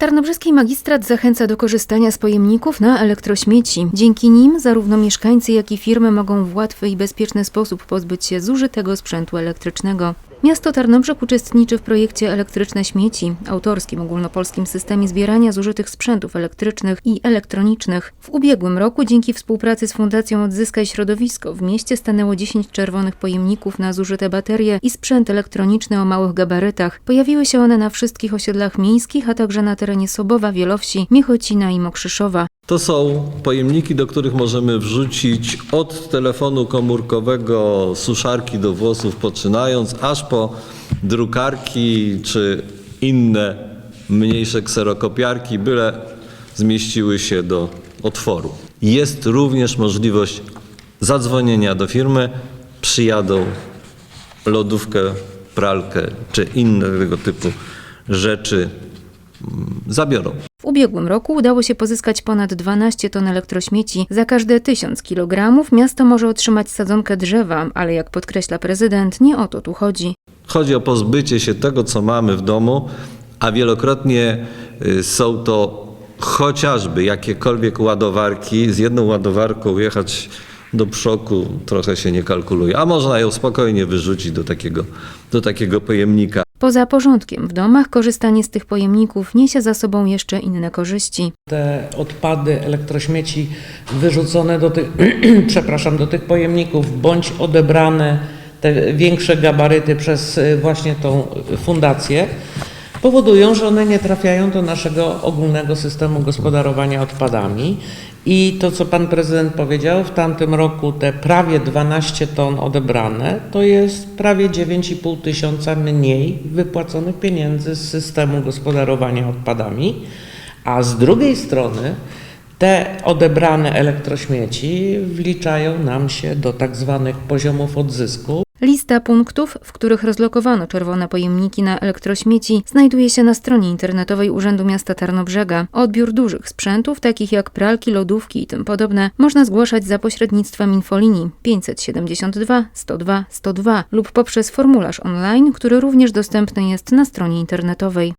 Tarnobrzeski magistrat zachęca do korzystania z pojemników na elektrośmieci. Dzięki nim zarówno mieszkańcy, jak i firmy mogą w łatwy i bezpieczny sposób pozbyć się zużytego sprzętu elektrycznego. Miasto Tarnobrzeg uczestniczy w projekcie Elektryczne Śmieci, autorskim ogólnopolskim systemie zbierania zużytych sprzętów elektrycznych i elektronicznych. W ubiegłym roku dzięki współpracy z Fundacją Odzyskaj Środowisko w mieście stanęło 10 czerwonych pojemników na zużyte baterie i sprzęt elektroniczny o małych gabarytach. Pojawiły się one na wszystkich osiedlach miejskich, a także na terenie Sobowa, Wielowsi, Miechocina i Mokrzyszowa. To są pojemniki, do których możemy wrzucić od telefonu komórkowego, suszarki do włosów poczynając, aż po drukarki czy inne mniejsze kserokopiarki, byle zmieściły się do otworu. Jest również możliwość zadzwonienia do firmy, przyjadą lodówkę, pralkę czy inne tego typu rzeczy mm, zabiorą. W ubiegłym roku udało się pozyskać ponad 12 ton elektrośmieci. Za każde 1000 kg miasto może otrzymać sadzonkę drzewa, ale jak podkreśla prezydent, nie o to tu chodzi. Chodzi o pozbycie się tego, co mamy w domu, a wielokrotnie y, są to chociażby jakiekolwiek ładowarki. Z jedną ładowarką jechać do przoku trochę się nie kalkuluje, a można ją spokojnie wyrzucić do takiego, do takiego pojemnika. Poza porządkiem w domach, korzystanie z tych pojemników niesie za sobą jeszcze inne korzyści. Te odpady, elektrośmieci wyrzucone do tych, przepraszam, do tych pojemników bądź odebrane te większe gabaryty przez y, właśnie tą fundację powodują, że one nie trafiają do naszego ogólnego systemu gospodarowania odpadami. I to, co pan prezydent powiedział, w tamtym roku te prawie 12 ton odebrane, to jest prawie 9,5 tysiąca mniej wypłaconych pieniędzy z systemu gospodarowania odpadami. A z drugiej strony te odebrane elektrośmieci wliczają nam się do tak zwanych poziomów odzysku. Lista punktów, w których rozlokowano czerwone pojemniki na elektrośmieci, znajduje się na stronie internetowej Urzędu Miasta Tarnobrzega. Odbiór dużych sprzętów, takich jak pralki, lodówki i tym podobne, można zgłaszać za pośrednictwem infolinii 572 102 102 lub poprzez formularz online, który również dostępny jest na stronie internetowej.